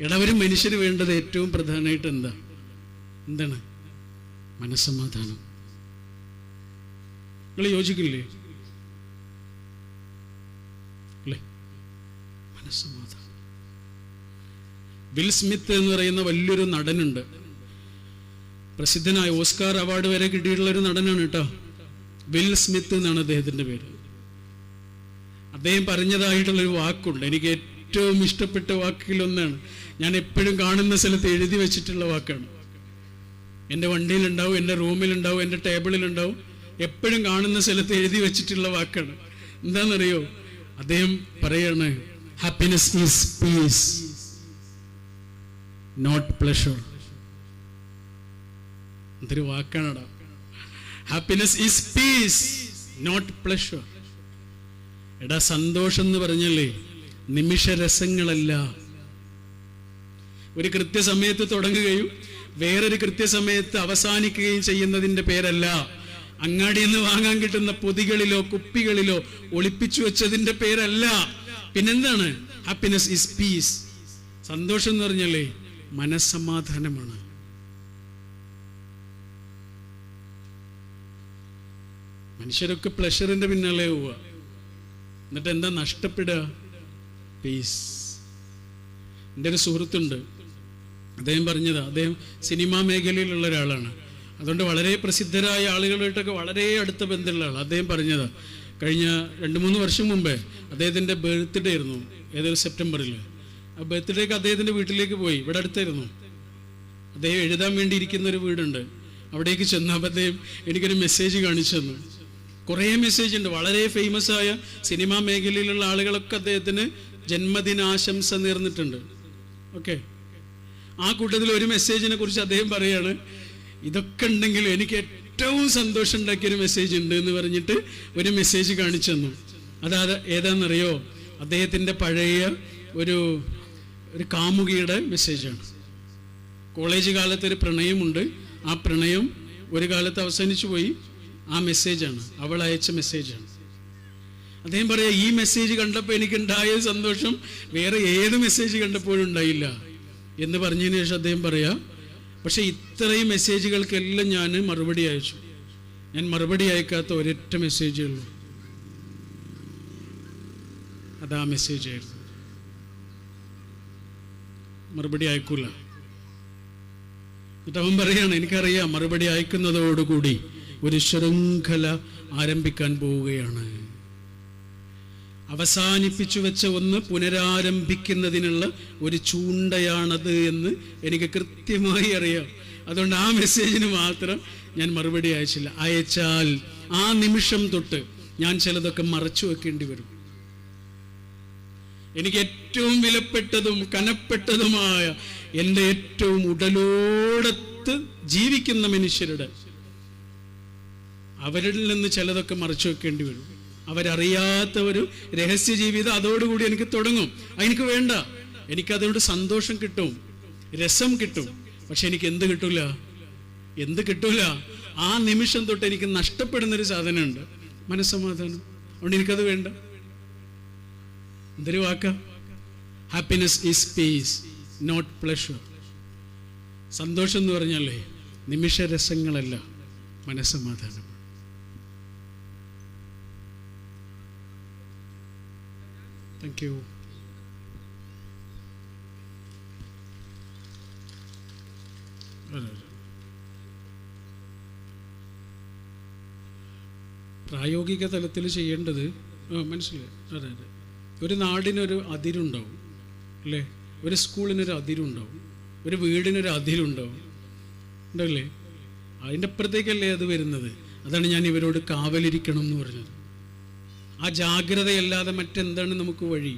എടാ ഒരു മനുഷ്യന് വേണ്ടത് ഏറ്റവും പ്രധാനമായിട്ട് എന്താ? എന്താണ്? മനസ്സമാധാനം. നിങ്ങൾ യോജിക്കില്ലേ? അല്ലേ? മനസ്സമാധാനം. വിൽ സ്മിത്ത് എന്ന് പറയുന്ന വലിയൊരു നടനുണ്ട്. പ്രസിദ്ധനായ ഓസ്കാർ അവാർഡ് വരെ കിട്ടിയിട്ടുള്ള ഒരു നടനാണ് കേട്ടോ. വിൽ സ്മിത്ത് എന്നാണ് അദ്ദേഹത്തിന്റെ പേര്. അദ്ദേഹം പറഞ്ഞതായിട്ടുള്ളൊരു വാക്കുണ്ട്. എനിക്ക് ഏറ്റവും ഇഷ്ടപ്പെട്ട വാക്കിലൊന്നാണ് ഞാൻ എപ്പോഴും കാണുന്ന സ്ഥലത്ത് എഴുതി വെച്ചിട്ടുള്ള വാക്കാണ്. എന്റെ വണ്ടിയിലുണ്ടാവും എന്റെ റൂമിലുണ്ടാവും എന്റെ ടേബിളിലുണ്ടാവും. എപ്പോഴും കാണുന്ന സ്ഥലത്ത് എഴുതി വെച്ചിട്ടുള്ള വാക്കാണ്. എന്താണെന്നറിയോ? അദ്ദേഹം പറയാണ് happiness is peace not pleasure എന്തൊരു വാക്കാണടാ. Happiness is peace not pleasure എടാ സന്തോഷം എന്ന് പറഞ്ഞല്ലേ നിമിഷരസങ്ങളല്ല. ഒരു കൃത്യസമയത്ത് തുടങ്ങുകയും വേറൊരു കൃത്യസമയത്ത് അവസാനിക്കുകയും ചെയ്യുന്നതിന്റെ പേരല്ല. അങ്ങാടിയിൽ നിന്ന് വാങ്ങാൻ കിട്ടുന്ന പൊതികളിലോ കുപ്പികളിലോ ഒളിപ്പിച്ചു വെച്ചതിന്റെ പേരല്ല. പിന്നെന്താണ്? ഹാപ്പിനെസ് ഇസ് പീസ് സന്തോഷം എന്ന് പറഞ്ഞല്ലേ മനസ്സമാധാനമാണ്. മനുഷ്യരൊക്കെ പ്ലഷറിന്റെ പിന്നാലെ പോവുക. എന്നിട്ട് എന്താ നഷ്ടപ്പെടുക? പീസ് എന്റെ ഒരു സുഹൃത്തുണ്ട്. അദ്ദേഹം പറഞ്ഞതാ അദ്ദേഹം സിനിമാ മേഖലയിലുള്ള ഒരാളാണ്. അതുകൊണ്ട് വളരെ പ്രസിദ്ധരായ ആളുകളായിട്ടൊക്കെ വളരെ അടുത്ത ബന്ധമുള്ള ആൾ അദ്ദേഹം പറഞ്ഞതാ കഴിഞ്ഞ രണ്ട് മൂന്ന് വർഷം മുമ്പേ അദ്ദേഹത്തിന്റെ ബർത്ത്ഡേ ആയിരുന്നു ഏതൊരു സെപ്റ്റംബറിൽ ആ ബർത്ത്ഡേക്ക് അദ്ദേഹത്തിന്റെ വീട്ടിലേക്ക് പോയി ഇവിടെ അടുത്തായിരുന്നു. അദ്ദേഹം എഴുതാൻ വേണ്ടി ഇരിക്കുന്ന ഒരു വീടുണ്ട്. അവിടേക്ക് ചെന്നപ്പോൾ അദ്ദേഹം എനിക്കൊരു മെസ്സേജ് കാണിച്ചു തന്നു. കുറേ മെസ്സേജ് ഉണ്ട്. വളരെ ഫേമസ് ആയ സിനിമാ മേഖലയിലുള്ള ആളുകളൊക്കെ അദ്ദേഹത്തിന് ജന്മദിനാശംസ നേർന്നിട്ടുണ്ട്. ഓക്കെ ആ കൂട്ടത്തിൽ ഒരു മെസ്സേജിനെ കുറിച്ച് അദ്ദേഹം പറയാണ്. ഇതൊക്കെ ഉണ്ടെങ്കിൽ എനിക്ക് ഏറ്റവും സന്തോഷം ഉണ്ടാക്കിയൊരു മെസ്സേജ് ഉണ്ട് എന്ന് പറഞ്ഞിട്ട് ഒരു മെസ്സേജ് കാണിച്ചു തന്നു. അതായത് ഏതാണെന്നറിയോ അദ്ദേഹത്തിന്റെ പഴയ ഒരു ഒരു കാമുകിയുടെ മെസ്സേജാണ് കോളേജ് കാലത്ത് ഒരു പ്രണയമുണ്ട്. ആ പ്രണയം ഒരു കാലത്ത് അവസാനിച്ചു പോയി. ആ മെസ്സേജാണ് അവൾ അയച്ച മെസ്സേജാണ് അദ്ദേഹം പറയാ ഈ മെസ്സേജ് കണ്ടപ്പോൾ എനിക്കുണ്ടായ സന്തോഷം വേറെ ഏത് മെസ്സേജ് കണ്ടപ്പോഴും ഉണ്ടായില്ല. എന്ന് പറഞ്ഞതിന് ശേഷം അദ്ദേഹം പറയാ പക്ഷേ ഇത്രയും മെസ്സേജുകൾക്കെല്ലാം ഞാൻ മറുപടി അയച്ചു. ഞാൻ മറുപടി അയക്കാത്ത ഒരൊറ്റ മെസ്സേജേ ഉള്ളൂ. അതാ മെസ്സേജ് ആയിരുന്നു. മറുപടി അയക്കൂല. എന്നിട്ട് അവൻ പറയാണ് എനിക്കറിയാം മറുപടി അയക്കുന്നതോടുകൂടി ഒരു ശൃംഖല ആരംഭിക്കാൻ പോവുകയാണ്. അവസാനിപ്പിച്ചു വെച്ച ഒന്ന് പുനരാരംഭിക്കുന്നതിനുള്ള ഒരു ചൂണ്ടയാണത് എന്ന് എനിക്ക് കൃത്യമായി അറിയാം. അതുകൊണ്ട് ആ മെസ്സേജിന് മാത്രം ഞാൻ മറുപടി അയച്ചില്ല. അയച്ചാൽ ആ നിമിഷം തൊട്ട് ഞാൻ ചിലതൊക്കെ മറച്ചു വെക്കേണ്ടി വരും. എനിക്ക് ഏറ്റവും വിലപ്പെട്ടതും കനപ്പെട്ടതുമായ എന്റെ ഏറ്റവും ഉടലോടത്ത് ജീവിക്കുന്ന മനുഷ്യരുടെ അവരിൽ നിന്ന് ചിലതൊക്കെ മറച്ചു വെക്കേണ്ടി വരും. അവരറിയാത്ത ഒരു രഹസ്യ ജീവിതം അതോടുകൂടി എനിക്ക് തുടങ്ങും. എനിക്ക് വേണ്ട. എനിക്കതുകൊണ്ട് സന്തോഷം കിട്ടും. രസം കിട്ടും. പക്ഷെ എനിക്ക് എന്ത് കിട്ടൂല? എന്ത് കിട്ടൂല? ആ നിമിഷം തൊട്ട് എനിക്ക് നഷ്ടപ്പെടുന്ന ഒരു സാധനമുണ്ട്. മനസ്സമാധാനം. അതുകൊണ്ട് എനിക്കത് വേണ്ട. എന്തൊരു വാക്ക? Happiness is peace not pleasure സന്തോഷം എന്ന് പറഞ്ഞാലേ നിമിഷരസങ്ങളല്ല മനസ്സമാധാനം. Thank you. പ്രായോഗിക തലത്തിൽ ചെയ്യേണ്ടത് മനസ്സിലായി. അതെ അതെ. ഒരു നാടിനൊരു അതിരുണ്ടാവും അല്ലേ? ഒരു സ്കൂളിനൊരു അതിരുണ്ടാവും ഒരു വീടിനൊരു അതിരുണ്ടാവും. ഉണ്ടല്ലേ? അതിന്റെ അപ്പുറത്തേക്കല്ലേ അത് വരുന്നത്? അതാണ് ഞാൻ ഇവരോട് കാവലിരിക്കണം എന്ന് പറഞ്ഞത്. ആ ജാഗ്രതയല്ലാതെ മറ്റെന്താണ് നമുക്ക് വഴി?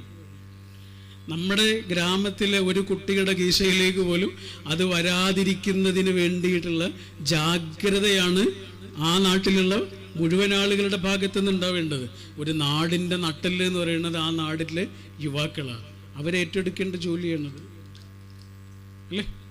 നമ്മുടെ ഗ്രാമത്തിലെ ഒരു കുട്ടിയുടെ കീശയിലേക്ക് പോലും അത് വരാതിരിക്കുന്നതിന് വേണ്ടിയിട്ടുള്ള ജാഗ്രതയാണ് ആ നാട്ടിലുള്ള മുഴുവൻ ആളുകളുടെ ഭാഗത്തു നിന്ന് ഉണ്ടാവേണ്ടത്. ഒരു നാടിന്റെ നട്ടൽ എന്ന് പറയുന്നത് ആ നാടിലെ യുവാക്കളാണ്. അവരേറ്റെടുക്കേണ്ട ജോലിയാണത്. അല്ലേ?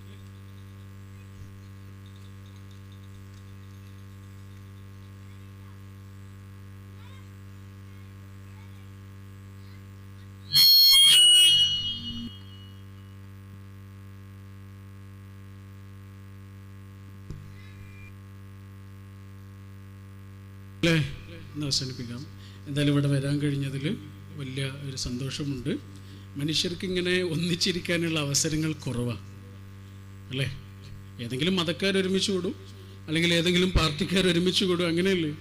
അല്ലേ എന്ന് അവസാനിപ്പിക്കാം. എന്തായാലും ഇവിടെ വരാൻ കഴിഞ്ഞതിൽ വലിയ ഒരു സന്തോഷമുണ്ട്. മനുഷ്യർക്ക് ഇങ്ങനെ ഒന്നിച്ചിരിക്കാനുള്ള അവസരങ്ങൾ കുറവാണ് അല്ലേ? ഏതെങ്കിലും മതക്കാർ ഒരുമിച്ച് കൂടും അല്ലെങ്കിൽ ഏതെങ്കിലും പാർട്ടിക്കാർ ഒരുമിച്ച് കൂടും അങ്ങനെയല്ലേ?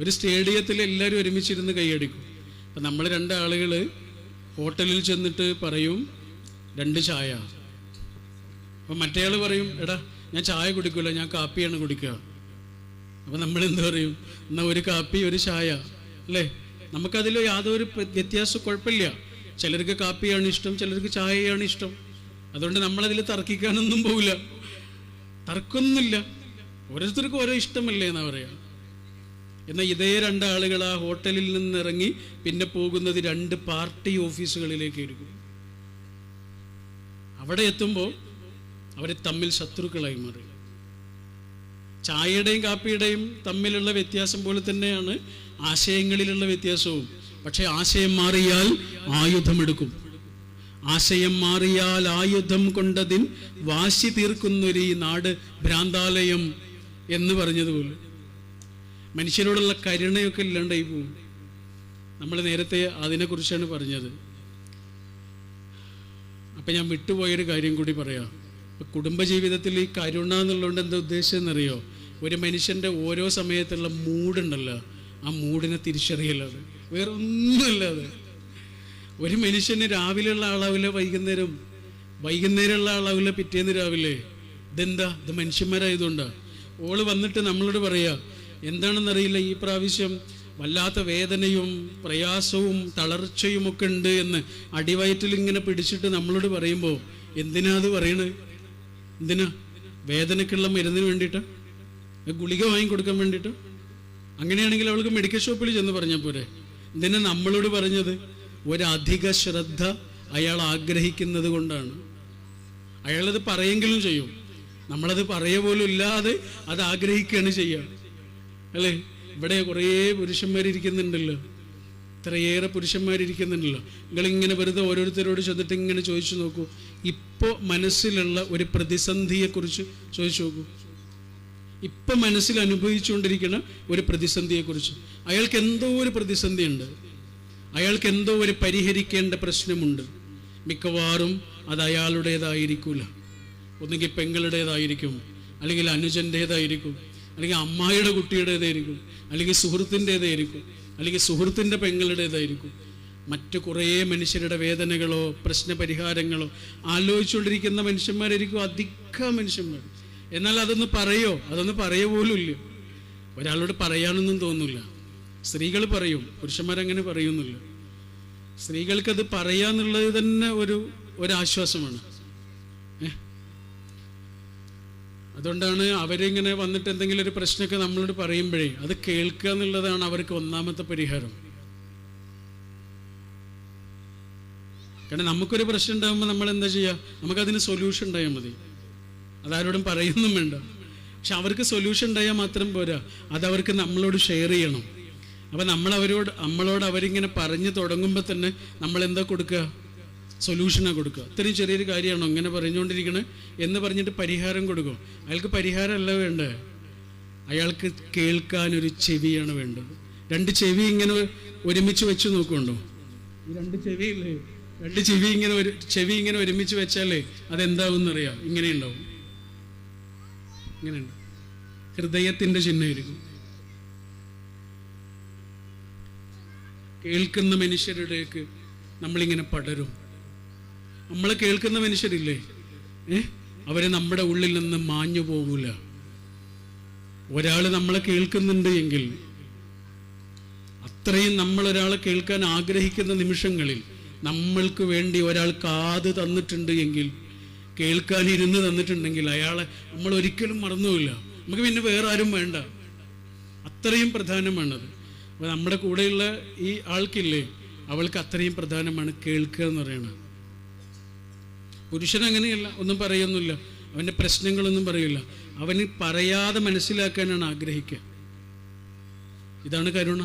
ഒരു സ്റ്റേഡിയത്തിൽ എല്ലാവരും ഒരുമിച്ചിരുന്ന് കൈയടിക്കും. അപ്പം നമ്മൾ രണ്ടാളുകൾ ഹോട്ടലിൽ ചെന്നിട്ട് പറയും രണ്ട് ചായ. അപ്പം മറ്റേയാൾ പറയും എടാ ഞാൻ ചായ കുടിക്കില്ല ഞാൻ കാപ്പിയാണ് കുടിക്കുക. അപ്പം നമ്മൾ എന്താ പറയും? എന്നാ ഒരു കാപ്പി ഒരു ചായ. അല്ലേ? നമുക്കതിൽ യാതൊരു വ്യത്യാസം കുഴപ്പമില്ല. ചിലർക്ക് കാപ്പിയാണ് ഇഷ്ടം ചിലർക്ക് ചായയാണ് ഇഷ്ടം. അതുകൊണ്ട് നമ്മളതിൽ തർക്കിക്കാനൊന്നും പോവില്ല. തർക്കമൊന്നുമില്ല. ഓരോരുത്തർക്കും ഓരോ ഇഷ്ടമല്ലേ എന്നാ പറയാ. എന്നാൽ ഇതേ രണ്ടാളുകൾ ആ ഹോട്ടലിൽ നിന്നിറങ്ങി പിന്നെ പോകുന്നത് രണ്ട് പാർട്ടി ഓഫീസുകളിലേക്ക് ഇരിക്കും അവിടെ എത്തുമ്പോൾ അവർ തമ്മിൽ ശത്രുക്കളായി മാറി. ചായയുടെയും കാപ്പിയുടെയും തമ്മിലുള്ള വ്യത്യാസം പോലെ തന്നെയാണ് ആശയങ്ങളിലുള്ള വ്യത്യാസവും. പക്ഷേ ആശയം മാറിയാൽ ആയുധമെടുക്കും. ആശയം മാറിയാൽ ആയുധം കൊണ്ടതിൻ വാശി തീർക്കുന്നൊരു ഈ നാട് ഭ്രാന്താലയം എന്ന് പറഞ്ഞതുപോലെ. മനുഷ്യരോടുള്ള കരുണയൊക്കെ ഇല്ലാണ്ടായി പോകും. നമ്മൾ നേരത്തെ അതിനെക്കുറിച്ചാണ് പറഞ്ഞത്. അപ്പം ഞാൻ വിട്ടുപോയൊരു കാര്യം കൂടി പറയാം. കുടുംബജീവിതത്തിൽ ഈ കരുണ എന്നുള്ളതുകൊണ്ട് എന്താ ഉദ്ദേശം എന്നറിയോ ഒരു മനുഷ്യന്റെ ഓരോ സമയത്തുള്ള മൂഡുണ്ടല്ലോ ആ മൂഡിനെ തിരിച്ചറിയലാണ്. വേറെ ഒന്നുമല്ലാതെ ഒരു മനുഷ്യന് രാവിലെയുള്ള അളവിൽ വൈകുന്നേരം? വൈകുന്നേരമുള്ള അളവിലെ പിറ്റേന്ന് രാവിലെ? ഇതെന്താ? ഇത് മനുഷ്യന്മാരായതുകൊണ്ടാ. ഓൾ വന്നിട്ട് നമ്മളോട് പറയാ എന്താണെന്നറിയില്ല ഈ പ്രാവശ്യം വല്ലാത്ത വേദനയും പ്രയാസവും തളർച്ചയും ഒക്കെ ഉണ്ട് എന്ന് അടിവയറ്റിൽ ഇങ്ങനെ പിടിച്ചിട്ട് നമ്മളോട് പറയുമ്പോൾ എന്തിനാ അത് പറയണത് എന്തിനാ? വേദനക്കുള്ള മരുന്നിന് വേണ്ടിയിട്ട്? ഗുളിക വാങ്ങിക്കൊടുക്കാൻ വേണ്ടിയിട്ട്? അങ്ങനെയാണെങ്കിൽ അവൾക്ക് മെഡിക്കൽ ഷോപ്പിൽ ചെന്ന് പറഞ്ഞാൽ പോരെ. എന്തിനാ നമ്മളോട് പറഞ്ഞത്? ഒരധിക ശ്രദ്ധ അയാൾ ആഗ്രഹിക്കുന്നത് കൊണ്ടാണ്. അയാളത് പറയെങ്കിലും ചെയ്യും. നമ്മളത് പറയ പോലും ഇല്ലാതെ അത് ആഗ്രഹിക്കുകയാണ് ചെയ്യുക അല്ലേ? ഇവിടെ കുറേ പുരുഷന്മാരിയ്ക്കുന്നുണ്ടല്ലോ ഇത്രയേറെ പുരുഷന്മാരിരിക്കുന്നുണ്ടല്ലോ. നിങ്ങളിങ്ങനെ വെറുതെ ഓരോരുത്തരോട് ചെന്നിട്ട് ഇങ്ങനെ ചോദിച്ചു നോക്കൂ. ഇപ്പോൾ മനസ്സിലുള്ള ഒരു പ്രതിസന്ധിയെക്കുറിച്ച് ചോദിച്ചു നോക്കൂ. ഇപ്പം മനസ്സിൽ അനുഭവിച്ചുകൊണ്ടിരിക്കുന്ന ഒരു പ്രതിസന്ധിയെക്കുറിച്ച്. അയാൾക്ക് എന്തോ ഒരു പ്രതിസന്ധിയുണ്ട്. അയാൾക്ക് എന്തോ ഒരു പരിഹരിക്കേണ്ട പ്രശ്നമുണ്ട്. മിക്കവാറും അത് അയാളുടേതായിരിക്കില്ല ഒന്നുകിൽ പെങ്ങളുടേതായിരിക്കും അല്ലെങ്കിൽ അനുജന്റേതായിരിക്കും അല്ലെങ്കിൽ അമ്മായിയുടെ കുട്ടിയുടേതായിരിക്കും അല്ലെങ്കിൽ സുഹൃത്തിന്റേതായിരിക്കും അല്ലെങ്കിൽ സുഹൃത്തിന്റെ പെങ്ങളുടേതായിരിക്കും. മറ്റു കുറേ മനുഷ്യരുടെ വേദനകളോ പ്രശ്നപരിഹാരങ്ങളോ ആലോചിച്ചുകൊണ്ടിരിക്കുന്ന മനുഷ്യന്മാരായിരിക്കും അധിക മനുഷ്യന്മാർ. എന്നാൽ അതൊന്ന് പറയോ? അതൊന്ന് പറയ പോലുമില്ല. ഒരാളോട് പറയാനൊന്നും തോന്നില്ല സ്ത്രീകൾ പറയും പുരുഷന്മാരങ്ങനെ പറയുന്നില്ല. സ്ത്രീകൾക്കത് പറയാന്നുള്ളത് തന്നെ ഒരു ഒരാശ്വാസമാണ് ഏ? അതുകൊണ്ടാണ് അവരിങ്ങനെ വന്നിട്ട് എന്തെങ്കിലും ഒരു പ്രശ്നമൊക്കെ നമ്മളോട് പറയുമ്പോഴേ അത് കേൾക്കുക എന്നുള്ളതാണ് അവർക്ക് ഒന്നാമത്തെ പരിഹാരം. കാരണം നമുക്കൊരു പ്രശ്നം ഉണ്ടാകുമ്പോൾ നമ്മൾ എന്താ ചെയ്യുക നമുക്കതിന് സൊല്യൂഷൻ ഉണ്ടായാൽ മതി. അതാരോടും പറയുന്നും വേണ്ട. പക്ഷെ അവർക്ക് സൊല്യൂഷൻ ഉണ്ടായാൽ മാത്രം പോരാ. അതവർക്ക് നമ്മളോട് ഷെയർ ചെയ്യണം. അപ്പം നമ്മൾ അവരോട് നമ്മളോട് അവരിങ്ങനെ പറഞ്ഞു തുടങ്ങുമ്പോൾ തന്നെ നമ്മൾ എന്താ കൊടുക്കുക? സൊല്യൂഷനാണ് കൊടുക്കുക. ഇത്രയും ചെറിയൊരു കാര്യമാണോ അങ്ങനെ പറഞ്ഞുകൊണ്ടിരിക്കണേ? എന്ന് പറഞ്ഞിട്ട് പരിഹാരം കൊടുക്കും. അയാൾക്ക് പരിഹാരമല്ല വേണ്ടേ അയാൾക്ക് കേൾക്കാനൊരു ചെവിയാണ് വേണ്ടത്. രണ്ട് ചെവി ഇങ്ങനെ ഒരുമിച്ച് വെച്ച് നോക്കുന്നുണ്ടോ? രണ്ട് ചെവി ഇല്ലേ രണ്ട് ചെവി ഇങ്ങനെ ഒരു ചെവി ഇങ്ങനെ ഒരുമിച്ച് വെച്ചാലേ അതെന്താവും എന്നറിയാം ഇങ്ങനെ ഉണ്ടാവും. ഇങ്ങനെയുണ്ട് ഹൃദയത്തിന്റെ ചിഹ്നമായിരിക്കും. കേൾക്കുന്ന മനുഷ്യരുടേക്ക് നമ്മളിങ്ങനെ പടരും. നമ്മളെ കേൾക്കുന്ന മനുഷ്യരില്ലേ? ഏ? അവരെ നമ്മുടെ ഉള്ളിൽ നിന്ന് മാഞ്ഞു പോകൂല. ഒരാൾ നമ്മളെ കേൾക്കുന്നുണ്ട് എങ്കിൽ അത്രയും നമ്മൾ ഒരാളെ കേൾക്കാൻ ആഗ്രഹിക്കുന്ന നിമിഷങ്ങളിൽ നമ്മൾക്ക് വേണ്ടി ഒരാൾ കാത് തന്നിട്ടുണ്ട് എങ്കിൽ കേൾക്കാൻ ഇരുന്ന് തന്നിട്ടുണ്ടെങ്കിൽ അയാളെ നമ്മൾ ഒരിക്കലും മറന്നുമില്ല നമുക്ക് പിന്നെ വേറെ ആരും വേണ്ട. അത്രയും പ്രധാനമാണത്. അപ്പോൾ നമ്മുടെ കൂടെയുള്ള ഈ ആൾക്കില്ലേ അവൾക്ക് അത്രയും പ്രധാനമാണ് കേൾക്കുക എന്ന് പറയുന്നത്. പുരുഷൻ അങ്ങനെയല്ല ഒന്നും പറയുന്നില്ല. അവന്റെ പ്രശ്നങ്ങളൊന്നും പറയില്ല. അവന് പറയാതെ മനസ്സിലാക്കാനാണ് ആഗ്രഹിക്കുക. ഇതാണ് കരുണ.